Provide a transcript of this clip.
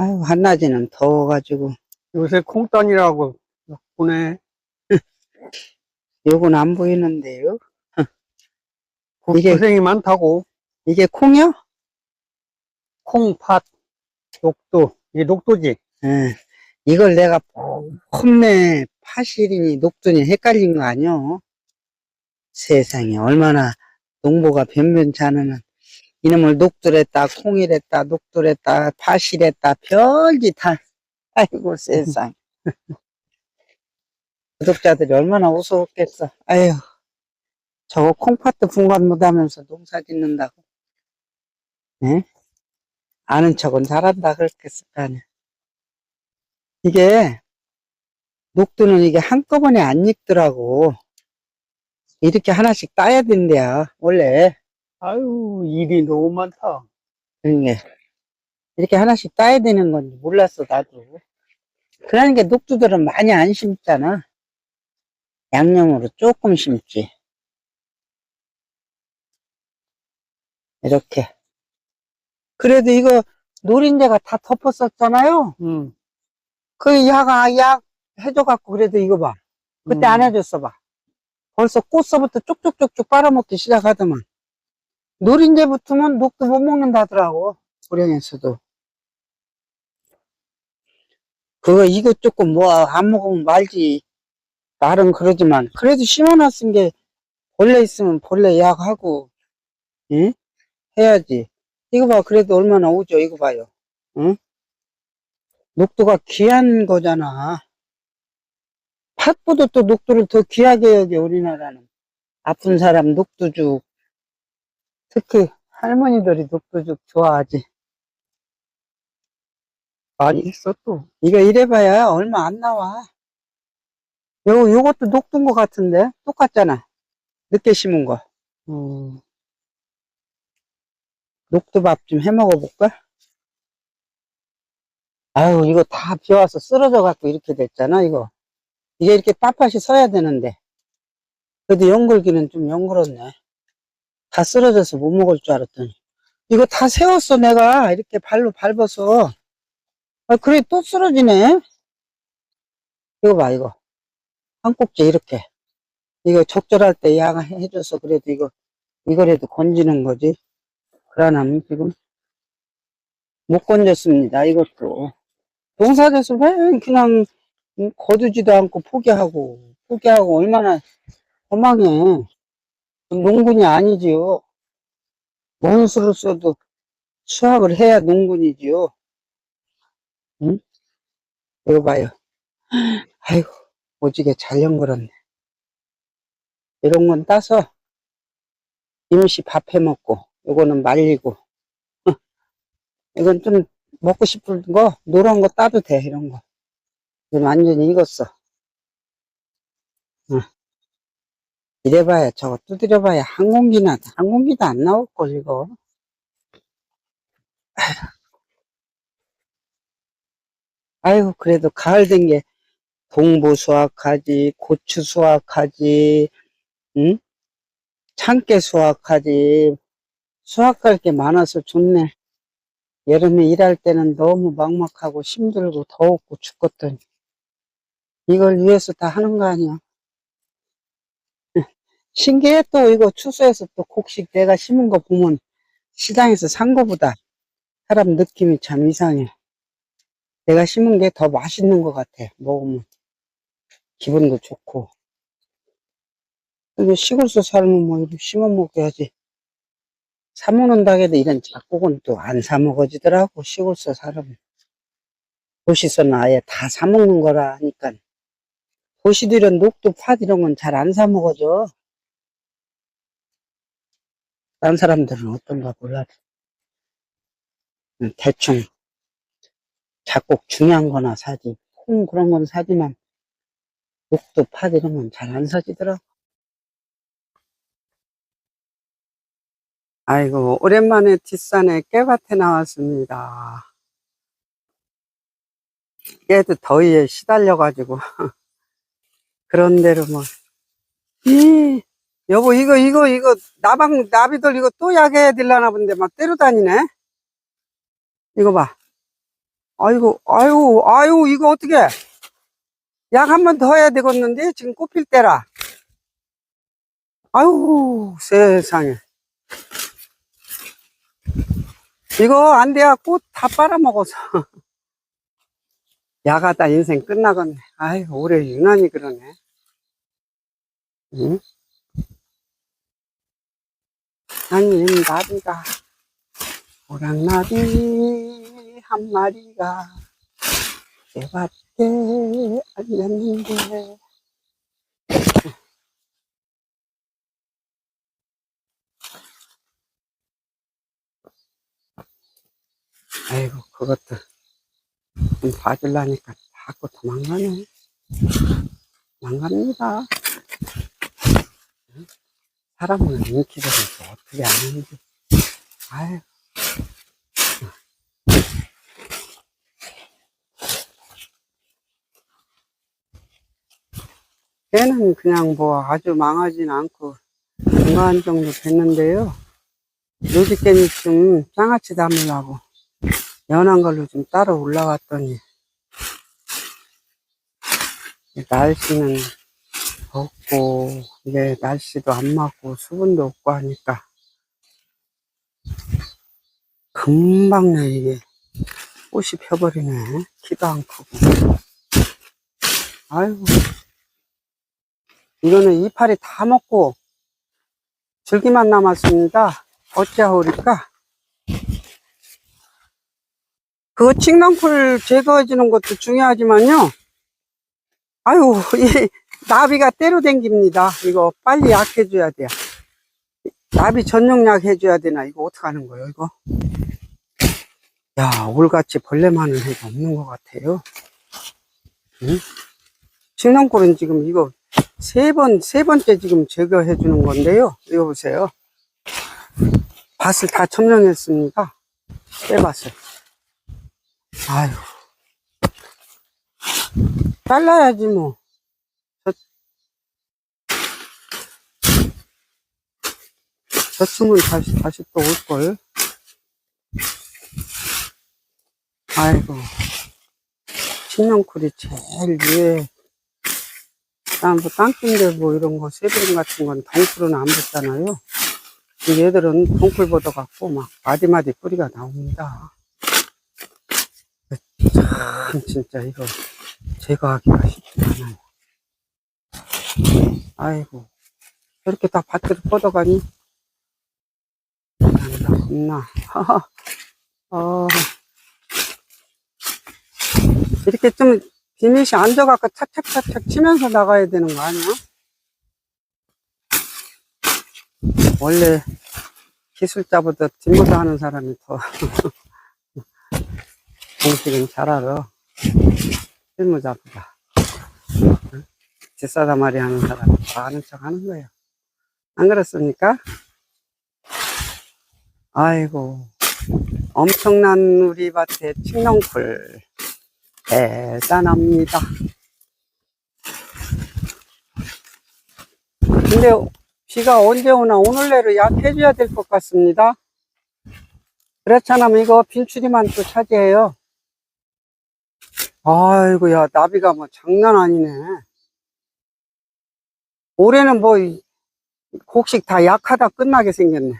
아유, 한낮에는 더워가지고. 요새 콩단이라고 보내. 요건 안 보이는데요. 이게- 고생이 많다고. 이게 콩이요? 콩, 팥, 녹도. 이게 녹도지. 예. 이걸 내가 홈내 파실이니 녹두니 헷갈린 거 아니요? 세상에 얼마나 농부가 변변치 않으면 이놈을 녹두랬다 콩이랬다 녹두랬다 파실했다 별짓 다 아이고 세상 구독자들이 얼마나 우스웠겠어 아유 저거 콩팥도 분간 못하면서 농사 짓는다고 예? 아는 척은 잘한다 그랬겠을 거 아니야 이게 녹두는 이게 한꺼번에 안 익더라고. 이렇게 하나씩 따야 된대요, 원래. 아유, 일이 너무 많다. 그러니까 이렇게 하나씩 따야 되는 건지 몰랐어, 나도. 그러니까 녹두들은 많이 안 심잖아. 양념으로 조금 심지. 이렇게. 그래도 이거 노린재가 다 덮었었잖아요. 음. 그 약아, 약 해줘갖고 그래도 이거 봐. 그때 음. 안 해줬어 봐. 벌써 꽃서부터 쪽쪽쪽쪽 빨아먹기 시작하더만. 노린재 붙으면 녹도 못 먹는다더라고. 고령에서도. 그거 이거 조금 뭐 안 먹으면 말지. 말은 그러지만 그래도 심어놨은 게 벌레 있으면 벌레 약하고 응? 해야지. 이거 봐 그래도 얼마나 오죠 이거 봐요. 응? 녹두가 귀한 거잖아. 팥보다 또 녹두를 더 귀하게 여겨 우리나라는. 아픈 사람 녹두 죽. 특히 할머니들이 녹두죽 좋아하지. 많이 했어, 또. 이거 이래봐야 얼마 안 나와. 요, 요것도 녹두인 것 같은데? 똑같잖아. 늦게 심은 거. 음. 녹두밥 좀 해 먹어볼까? 아유, 이거 다 비와서 쓰러져 갖고 이렇게 됐잖아, 이거. 이게 이렇게 빳빳이 서야 되는데. 그래도 연글기는 좀 연글었네. 다 쓰러져서 못 먹을 줄 알았더니. 이거 다 세웠어, 내가. 이렇게 발로 밟아서. 아, 그래, 또 쓰러지네. 이거 봐, 이거. 한 꼭지 이렇게. 이거 적절할 때약 해줘서 그래도 이거, 이거라도 건지는 거지. 그러나면 지금 못 건졌습니다. 이것도. 농사져서 왜 그냥 거두지도 않고 포기하고, 포기하고 얼마나 허망해. 농군이 아니지요. 뭔 수를 써도 수확을 해야 농군이지요. 응? 이거 봐요. 아이고, 오지게 잘 연결었네. 이런 건 따서 임시 밥해 먹고, 요거는 말리고. 이건 좀 먹고 싶은 거, 노란 거 따도 돼, 이런 거. 완전히 익었어. 응. 이래봐야, 저거 두드려봐야 한 공기나, 한 공기도 안 나올걸, 이거. 아이고, 그래도 가을 된 게, 동부 수확하지, 고추 수확하지, 응? 참깨 수확하지, 수확할 게 많아서 좋네. 여름에 일할 때는 너무 막막하고 힘들고 더웠고 죽겠더니 이걸 위해서 다 하는 거 아니야. 신기해 또 이거 추수해서 또 곡식 내가 심은 거 보면 시장에서 산 거보다 사람 느낌이 참 이상해. 내가 심은 게 더 맛있는 것 같아. 먹으면 기분도 좋고. 근데 시골서 살면 뭐 이렇게 심어 먹어야지. 사 먹는다 해도 이런 작곡은 또 안 사 먹어지더라고, 시골서 사람은. 도시서는 아예 다 사 먹는 거라 하니까. 이런 녹두, 팥 이런 건 잘 안 사 먹어져. 딴 사람들은 어떤가 몰라. 음, 대충 작곡 중요한 거나 사지. 콩 그런 건 사지만 녹두, 팥 이런 건 잘 안 사지더라고. 아이고, 오랜만에 뒷산에 깨밭에 나왔습니다. 깨도 더위에 시달려 가지고. 그런 대로 뭐. 이, 여보, 이거, 이거, 이거, 나방, 나비들 이거 또 약해야 될라나 본데 막 때려다니네? 이거 봐. 아이고, 아유, 아유, 이거 어떻게? 약 한 번 더 해야 되겠는데? 지금 꽃필 때라. 아유, 세상에. 이거 안 돼야 꽃 다 빨아먹어서. 야가다 인생 끝나겠네. 아이, 올해 유난히 그러네. 응? 아니, 나비가, 오랑나비 한 마리가 내 밭에 앉았는데. 아이고, 그것도 좀 봐주려니까 자꾸 도망가네. 도망갑니다. 응? 사람은 인기를 또 어떻게 아는지. 아유. 걔는 그냥 뭐 아주 망하진 않고 건강한 정도 됐는데요. 노지개는 좀 장아찌 담으려고 연한 걸로 좀 따로 올라갔더니 날씨는 덥고 이게 날씨도 안 맞고 수분도 없고 하니까 금방 내 이게 꽃이 펴버리네. 키도 안 크고. 아이고. 이거는 이파리 다 먹고 줄기만 남았습니다. 어찌하오리까? 그거 칡랑풀 제거해주는 것도 중요하지만요. 아유 이 나비가 때로 댕깁니다 이거 빨리 약 해줘야 돼요 나비 전용약 해줘야 되나 이거 어떡하는 거예요 이거 야 올같이 벌레 많은 해가 없는 것 같아요 응? 칡랑꿀은 지금 이거 세 번, 세 번째 지금 제거해 주는 건데요. 이거 보세요. 밭을 다 점령했습니다. 빼밭을. 아유. 잘라야지 뭐. 저, 저 층은 다시, 다시 또 올걸. 아이고. 식량쿨이 제일 위에 난뭐 땅콩들 뭐 이런 거 새드림 같은 건 덩쿨은 안 붙잖아요. 얘들은 덩쿨 벗어갖고 막 마디마디 뿌리가 나옵니다. 참 진짜 이거 제거하기가 쉽지 않아요. 아이고 저렇게 다 밭으로 뻗어가니 겁나. 어, 이렇게 좀 비닐이 앉아갖고 착착착착 치면서 나가야 되는 거 아니야? 원래 기술자보다 뒷모사 하는 사람이 더 공식은 잘 알아. 실무자보다. 응? 뒷사다마리 하는 사람이 더 아는 척 하는 거예요. 안 그렇습니까? 아이고, 엄청난 우리 밭에 칡렁풀. 대단합니다. 근데 비가 언제 오나 오늘 내로 약해줘야 될 것 같습니다. 그렇지 않으면 이거 빈추리만 또 차지해요. 아이고야 나비가 뭐 장난 아니네. 올해는 뭐 이- 곡식 다 약하다 끝나게 생겼네.